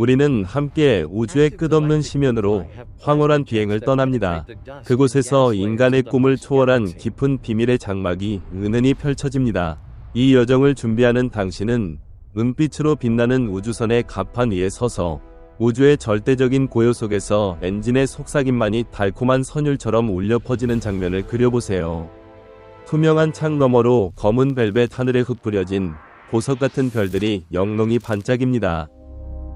우리는 함께 우주의 끝없는 심연으로 황홀한 비행을 떠납니다. 그곳에서 인간의 꿈을 초월한 깊은 비밀의 장막이 은은히 펼쳐집니다. 이 여정을 준비하는 당신은 은빛으로 빛나는 우주선의 갑판 위에 서서 우주의 절대적인 고요 속에서 엔진의 속삭임만이 달콤한 선율처럼 울려 퍼지는 장면을 그려보세요. 투명한 창 너머로 검은 벨벳 하늘에 흩뿌려진 보석 같은 별들이 영롱히 반짝입니다.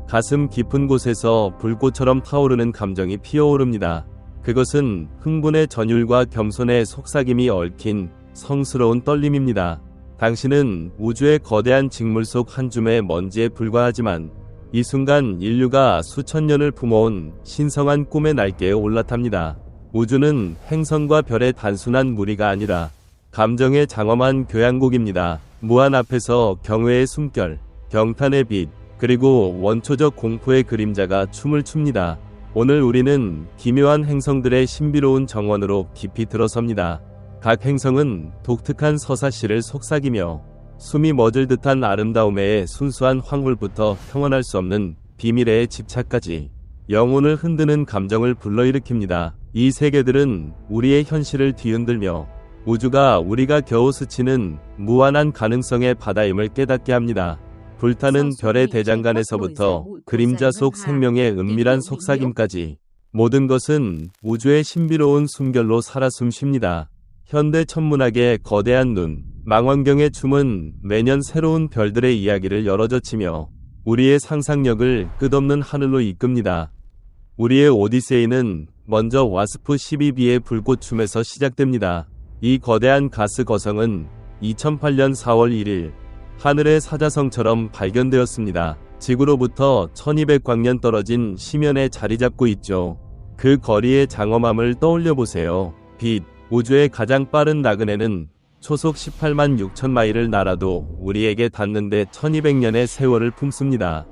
가슴 깊은 곳에서 불꽃처럼 타오르는 감정이 피어오릅니다. 그것은 흥분의 전율과 겸손의 속삭임이 얽힌 성스러운 떨림입니다. 당신은 우주의 거대한 직물 속 한 줌의 먼지에 불과하지만 이 순간 인류가 수천 년을 품어온 신성한 꿈의 날개에 올라탑니다. 우주는 행성과 별의 단순한 무리가 아니라 감정의 장엄한 교향곡입니다. 무한 앞에서 경외의 숨결, 경탄의 빛, 그리고 원초적 공포의 그림자가 춤을 춥니다. 오늘 우리는 기묘한 행성들의 신비로운 정원으로 깊이 들어섭니다. 각 행성은 독특한 서사시를 속삭이며 숨이 멎을 듯한 아름다움의 순수한 황홀부터 평온할 수 없는 비밀의 집착까지 영혼을 흔드는 감정을 불러일으킵니다. 이 세계들은 우리의 현실을 뒤흔들며 우주가 우리가 겨우 스치는 무한한 가능성의 바다임을 깨닫게 합니다. 불타는 별의 대장간에서부터 그림자 속 생명의 은밀한 속삭임까지 모든 것은 우주의 신비로운 숨결로 살아 숨쉽니다. 현대 천문학의 거대한 눈, 망원경의 춤은 매년 새로운 별들의 이야기를 열어젖히며 우리의 상상력을 끝없는 하늘로 이끕니다. 우리의 오디세이는 먼저 와스프 12B의 불꽃춤에서 시작됩니다. 이 거대한 가스 거성은 2008년 4월 1일 하늘의 사자성처럼 발견되었습니다. 지구로부터 1200광년 떨어진 심연에 자리 잡고 있죠. 그 거리의 장엄함을 떠올려 보세요. 빛, 우주의 가장 빠른 나그네는 초속 18만 6천 마일을 날아도 우리에게 닿는데 1200년의 세월을 품습니다.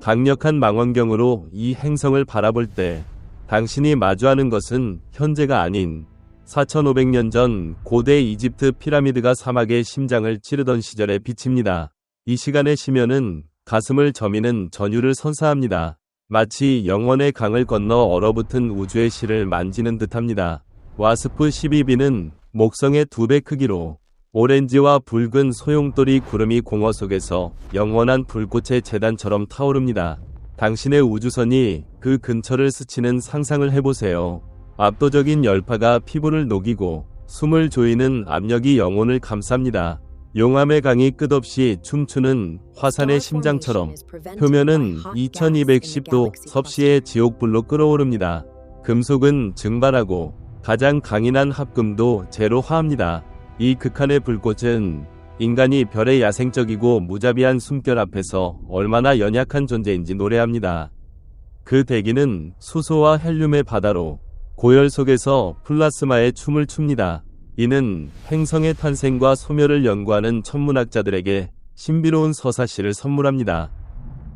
강력한 망원경으로 이 행성을 바라볼 때 당신이 마주하는 것은 현재가 아닌 4500년 전 고대 이집트 피라미드가 사막의 심장을 찌르던 시절의 빛입니다. 이 시간의 심연은 가슴을 저미는 전율을 선사합니다. 마치 영원의 강을 건너 얼어붙은 우주의 실을 만지는 듯합니다. 와스프 12B는 목성의 두 배 크기로 오렌지와 붉은 소용돌이 구름이 공허 속에서 영원한 불꽃의 재단처럼 타오릅니다. 당신의 우주선이 그 근처를 스치는 상상을 해보세요. 압도적인 열파가 피부를 녹이고 숨을 조이는 압력이 영혼을 감쌉니다. 용암의 강이 끝없이 춤추는 화산의 심장처럼 표면은 2210도 섭씨의 지옥불로 끓어오릅니다. 금속은 증발하고 가장 강인한 합금도 제로화합니다. 이 극한의 불꽃은 인간이 별의 야생적이고 무자비한 숨결 앞에서 얼마나 연약한 존재인지 노래합니다. 그 대기는 수소와 헬륨의 바다로 고열 속에서 플라스마의 춤을 춥니다. 이는 행성의 탄생과 소멸을 연구하는 천문학자들에게 신비로운 서사시를 선물합니다.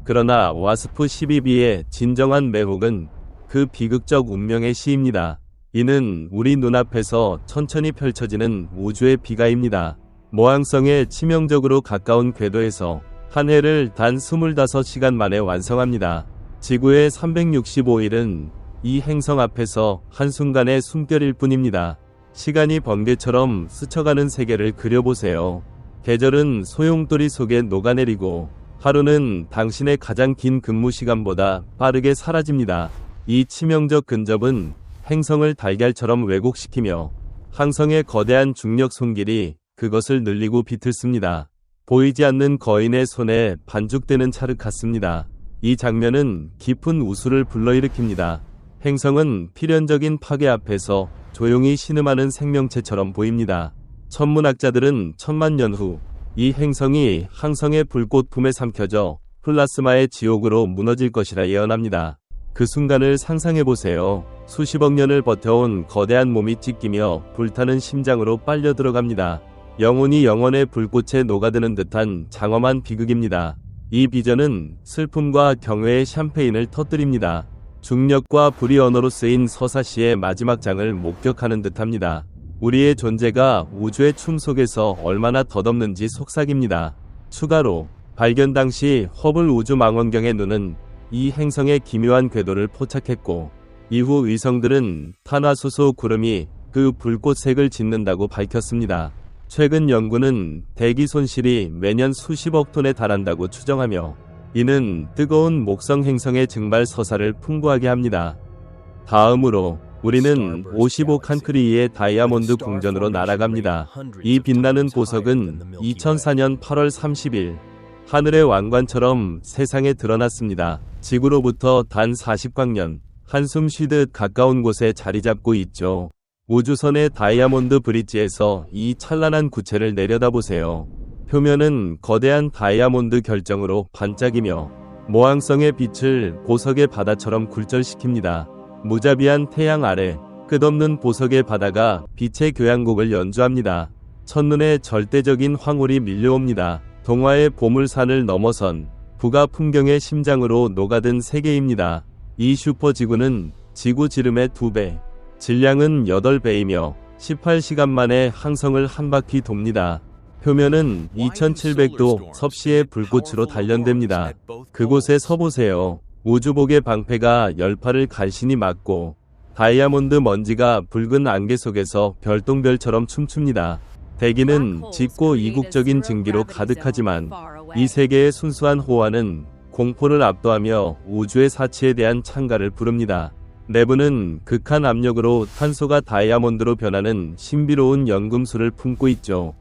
그러나 와스프 12B의 진정한 매혹은 그 비극적 운명의 시입니다. 이는 우리 눈앞에서 천천히 펼쳐지는 우주의 비가입니다. 모항성에 치명적으로 가까운 궤도에서 한 해를 단 25시간 만에 완성합니다. 지구의 365일은 이 행성 앞에서 한순간의 숨결일 뿐입니다. 시간이 번개처럼 스쳐가는 세계를 그려보세요. 계절은 소용돌이 속에 녹아내리고 하루는 당신의 가장 긴 근무 시간보다 빠르게 사라집니다. 이 치명적 근접은 행성을 달걀처럼 왜곡시키며 항성의 거대한 중력 손길이 그것을 늘리고 비틀습니다. 보이지 않는 거인의 손에 반죽되는 찰흙 같습니다. 이 장면은 깊은 우수를 불러일으킵니다. 행성은 필연적인 파괴 앞에서 조용히 신음하는 생명체처럼 보입니다. 천문학자들은 천만 년 후 이 행성이 항성의 불꽃 품에 삼켜져 플라스마의 지옥으로 무너질 것이라 예언합니다. 그 순간을 상상해 보세요. 수십억 년을 버텨온 거대한 몸이 찢기며 불타는 심장으로 빨려 들어갑니다. 영혼이 영원의 불꽃에 녹아드는 듯한 장엄한 비극입니다. 이 비전은 슬픔과 경외의 샴페인을 터뜨립니다. 중력과 불의 언어로 쓰인 서사시의 마지막 장을 목격하는 듯합니다. 우리의 존재가 우주의 춤 속에서 얼마나 덧없는지 속삭입니다. 추가로 발견 당시 허블 우주 망원경의 눈은 이 행성의 기묘한 궤도를 포착했고 이후 위성들은 탄화수소 구름이 그 불꽃색을 짓는다고 밝혔습니다. 최근 연구는 대기 손실이 매년 수십억 톤에 달한다고 추정하며 이는 뜨거운 목성 행성의 증발 서사를 풍부하게 합니다. 다음으로 우리는 55 칸크리의 다이아몬드 궁전으로 날아갑니다. 이 빛나는 보석은 2004년 8월 30일 하늘의 왕관처럼 세상에 드러났습니다. 지구로부터 단 40광년 한숨 쉬듯 가까운 곳에 자리 잡고 있죠. 우주선의 다이아몬드 브릿지에서 이 찬란한 구체를 내려다보세요. 표면은 거대한 다이아몬드 결정으로 반짝이며 모항성의 빛을 보석의 바다처럼 굴절시킵니다. 무자비한 태양 아래 끝없는 보석의 바다가 빛의 교향곡을 연주합니다. 첫눈에 절대적인 황홀이 밀려옵니다. 동화의 보물산을 넘어선 북아 풍경의 심장으로 녹아든 세계입니다. 이 슈퍼지구는 지구 지름의 2배, 질량은 8배이며 18시간 만에 항성을 한 바퀴 돕니다. 표면은 2700도 섭씨의 불꽃으로 단련됩니다. 그곳에 서보세요. 우주복의 방패가 열파를 간신히 막고 다이아몬드 먼지가 붉은 안개 속에서 별똥별처럼 춤춥니다. 대기는 짙고 이국적인 증기로 가득하지만 이 세계의 순수한 호화는 공포를 압도하며 우주의 사치에 대한 창가를 부릅니다. 내부는 극한 압력으로 탄소가 다이아몬드로 변하는 신비로운 연금술을 품고 있죠.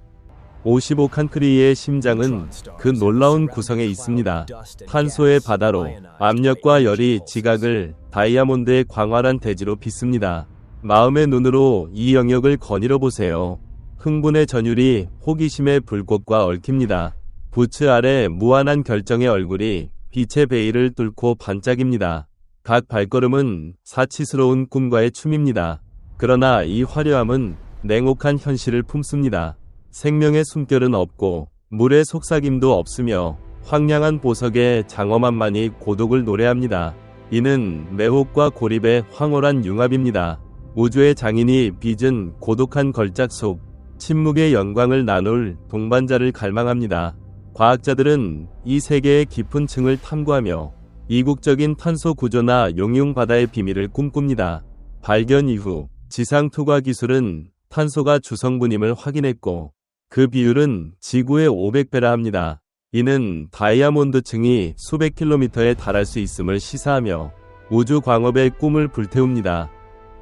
55칸크리의 심장은 그 놀라운 구성에 있습니다. 탄소의 바다로 압력과 열이 지각을 다이아몬드의 광활한 대지로 빚습니다. 마음의 눈으로 이 영역을 거닐어 보세요. 흥분의 전율이 호기심의 불꽃과 얽힙니다. 부츠 아래 무한한 결정의 얼굴이 빛의 베일을 뚫고 반짝입니다. 각 발걸음은 사치스러운 꿈과의 춤입니다. 그러나 이 화려함은 냉혹한 현실을 품습니다. 생명의 숨결은 없고 물의 속삭임도 없으며 황량한 보석의 장엄함만이 고독을 노래합니다. 이는 매혹과 고립의 황홀한 융합입니다. 우주의 장인이 빚은 고독한 걸작 속 침묵의 영광을 나눌 동반자를 갈망합니다. 과학자들은 이 세계의 깊은 층을 탐구하며 이국적인 탄소 구조나 용융 바다의 비밀을 꿈꿉니다. 발견 이후 지상 투과 기술은 탄소가 주성분임을 확인했고 그 비율은 지구의 500배라 합니다. 이는 다이아몬드층이 수백 킬로미터에 달할 수 있음을 시사하며 우주 광업의 꿈을 불태웁니다.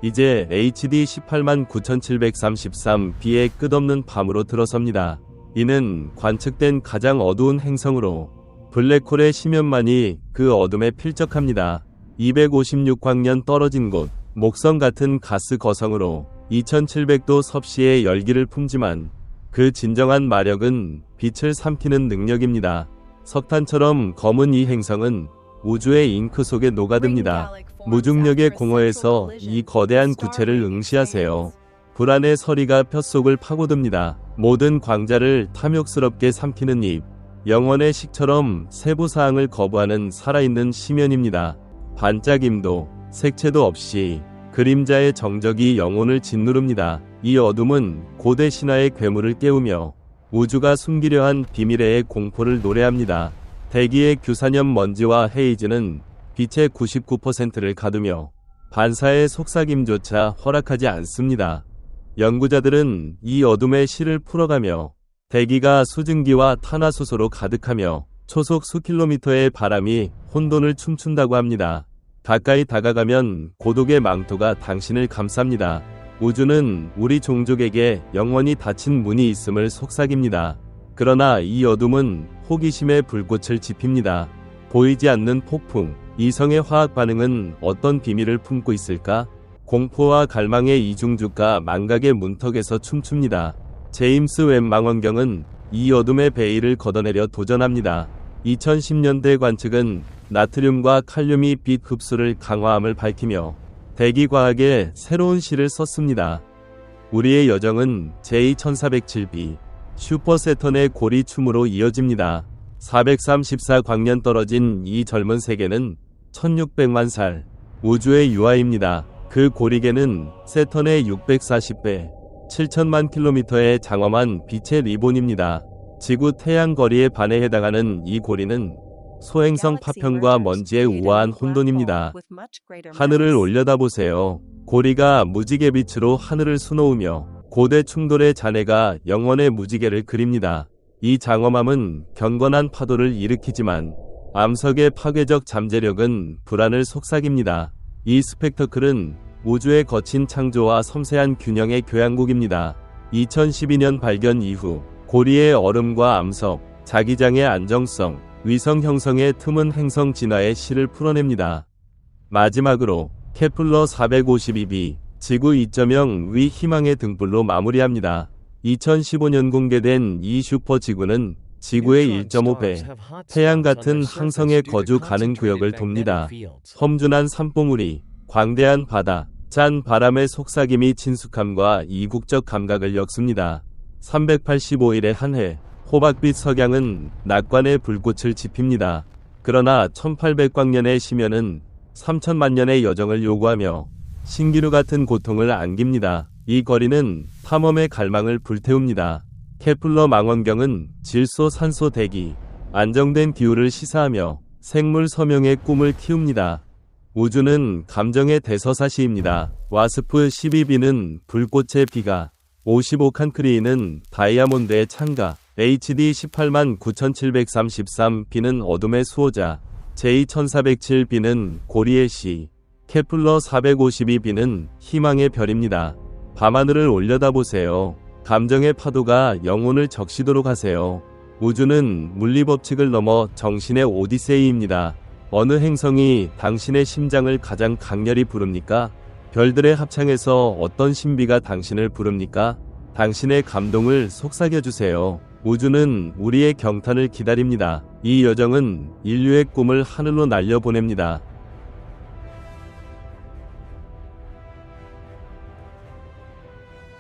이제 HD 18만 9733b의 끝없는 밤으로 들어섭니다. 이는 관측된 가장 어두운 행성으로 블랙홀의 심연만이 그 어둠에 필적합니다. 256광년 떨어진 곳, 목성 같은 가스 거성으로 2700도 섭씨의 열기를 품지만 그 진정한 마력은 빛을 삼키는 능력입니다. 석탄처럼 검은 이 행성은 우주의 잉크 속에 녹아듭니다. 무중력의 공허에서 이 거대한 구체를 응시하세요. 불안의 서리가 뼛속을 파고듭니다. 모든 광자를 탐욕스럽게 삼키는 입, 영원의 식처럼 세부 사항을 거부하는 살아있는 심연입니다. 반짝임도 색채도 없이 그림자의 정적이 영혼을 짓누릅니다. 이 어둠은 고대 신화의 괴물을 깨우며 우주가 숨기려 한 비밀의 공포를 노래합니다. 대기의 규산염 먼지와 헤이즈는 빛의 99%를 가두며 반사의 속삭임조차 허락하지 않습니다. 연구자들은 이 어둠의 실을 풀어가며 대기가 수증기와 탄화수소로 가득하며 초속 수킬로미터의 바람이 혼돈을 춤춘다고 합니다. 가까이 다가가면 고독의 망토가 당신을 감쌉니다. 우주는 우리 종족에게 영원히 닫힌 문이 있음을 속삭입니다. 그러나 이 어둠은 호기심의 불꽃을 지핍니다. 보이지 않는 폭풍, 이성의 화학 반응은 어떤 비밀을 품고 있을까? 공포와 갈망의 이중주가 망각의 문턱에서 춤춥니다. 제임스 웹 망원경은 이 어둠의 베일을 걷어내려 도전합니다. 2010년대 관측은 나트륨과 칼륨이 빛 흡수를 강화함을 밝히며 대기과학의 새로운 시를 썼습니다. 우리의 여정은 제2407b 슈퍼세턴의 고리춤으로 이어집니다. 434광년 떨어진 이 젊은 세계는 1600만 살 우주의 유아입니다. 그 고리계는 세턴의 640배 7천만 킬로미터의 장엄한 빛의 리본입니다. 지구 태양 거리의 반에 해당하는 이 고리는 소행성 파편과 먼지의 우아한 혼돈입니다. 하늘을 올려다보세요. 고리가 무지개 빛으로 하늘을 수놓으며 고대 충돌의 잔해가 영원의 무지개를 그립니다. 이 장엄함은 경건한 파도를 일으키지만 암석의 파괴적 잠재력은 불안을 속삭입니다. 이 스펙터클은 우주의 거친 창조와 섬세한 균형의 교향곡입니다. 2012년 발견 이후 고리의 얼음과 암석, 자기장의 안정성, 위성 형성의 틈은 행성 진화의 실을 풀어냅니다. 마지막으로 케플러 452b 지구 2.0 위 희망의 등불로 마무리합니다. 2015년 공개된 이 슈퍼 지구는 지구의 1.5배 태양 같은 항성의 거주 가능 구역을 돕니다. 험준한 산봉우리, 광대한 바다, 짠 바람의 속삭임이 친숙함과 이국적 감각을 엮습니다. 385일의 한 해, 호박빛 석양은 낙관의 불꽃을 지핍니다. 그러나 1800광년의 심연은 3천만 년의 여정을 요구하며 신기루 같은 고통을 안깁니다. 이 거리는 탐험의 갈망을 불태웁니다. 케플러 망원경은 질소 산소 대기, 안정된 기후를 시사하며 생물 서명의 꿈을 키웁니다. 우주는 감정의 대서사시입니다. 와스프 12B는 불꽃의 비가, 55 칸크리는 다이아몬드의 창가, HD 18만 9733B는 어둠의 수호자, J1407B는 고리의 시, 케플러 452B는 희망의 별입니다. 밤하늘을 올려다보세요. 감정의 파도가 영혼을 적시도록 하세요. 우주는 물리법칙을 넘어 정신의 오디세이입니다. 어느 행성이 당신의 심장을 가장 강렬히 부릅니까? 별들의 합창에서 어떤 신비가 당신을 부릅니까? 당신의 감동을 속삭여주세요. 우주는 우리의 경탄을 기다립니다. 이 여정은 인류의 꿈을 하늘로 날려보냅니다.